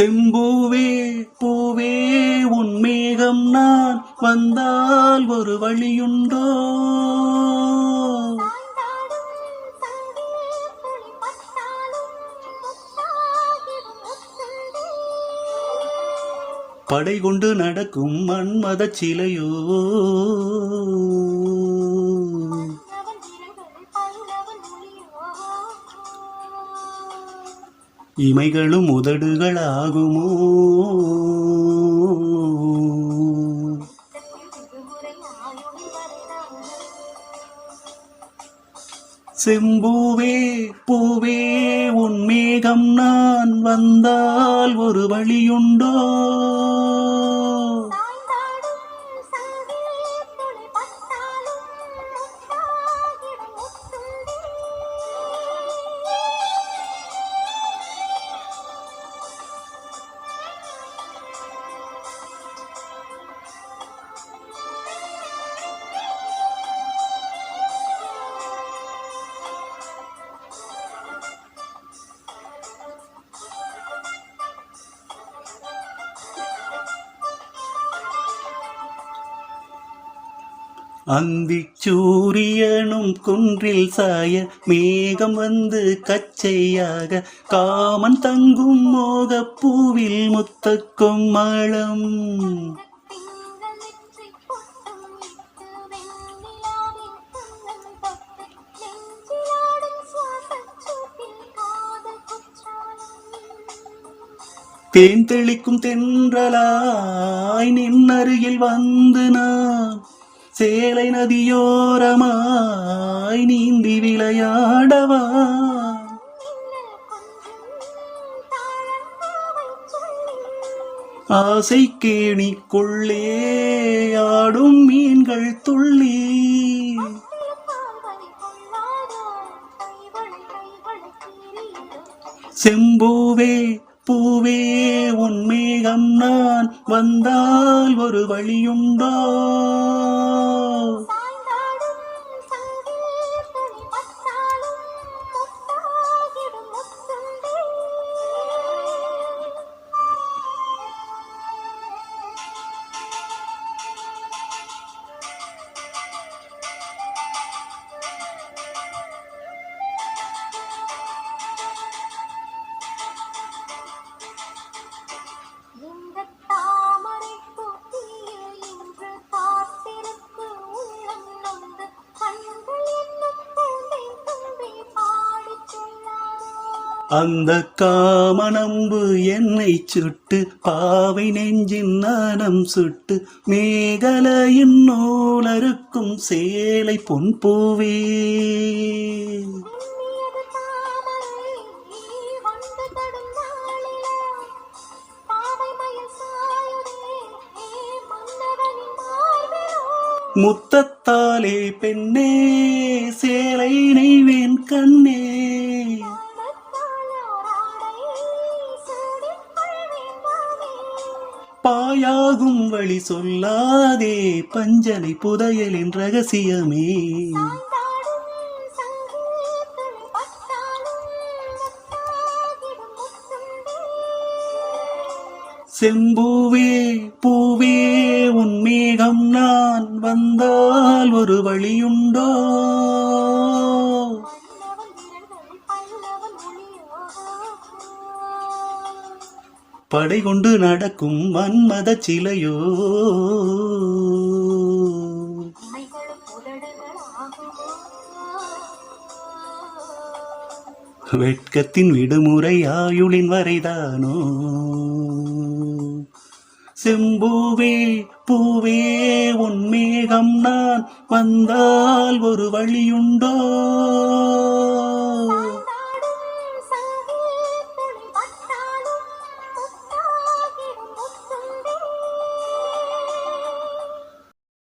செம்பூவே பூவே உன் மேகம் நான் வந்தால் ஒரு வழியுண்டோ? படை கொண்டு நடக்கும் மன்மத சிலையோ? இமைகளும் உதடுகளாகுமோ? செம்பூவே பூவே உன் மேகம் நான் வந்தால் ஒரு வழியுண்டோ? அந்திச்சூரியனும் குன்றில் சாய மேகம் வந்து கச்சையாக காமன் தங்கும் மோகப் பூவில் முத்தக்கும் மழம் தேன் தெளிக்கும் தென்றலாய் நின்னருகில் வந்து நான். சேலை நதியோரமாய் நீந்தி விளையாடவா? ஆசை கேணிக்குள்ளே ஆடும் மீன்கள் துள்ளி. செம்பூவே பூவே உன் மேகம் நான் வந்தால் ஒரு வழியுண்டோ? அந்த காமனம்பு என்னை சுட்டு பாவை நெஞ்சின் நாணம் சுட்டு மேகலையின் நூலருக்கும் சேலை பொன்பூவே முத்தத்தாலே பெண்ணே சேலை நெய்வேன் கண்ணே பாயாகும் வழி சொல்லாதே பஞ்சனை புதையலின் ரகசியமே. செம்பூவே பூவே உன் மேகம் நான் வந்தால் ஒரு வழியுண்டோ படை கொண்டு நடக்கும் மன்மத சிலையோ? வெட்கத்தின் விடுமுறை ஆயுளின் வரைதானோ? செம்பூவே பூவே உன்மேகம் நான் வந்தால் ஒரு வழியுண்டோ?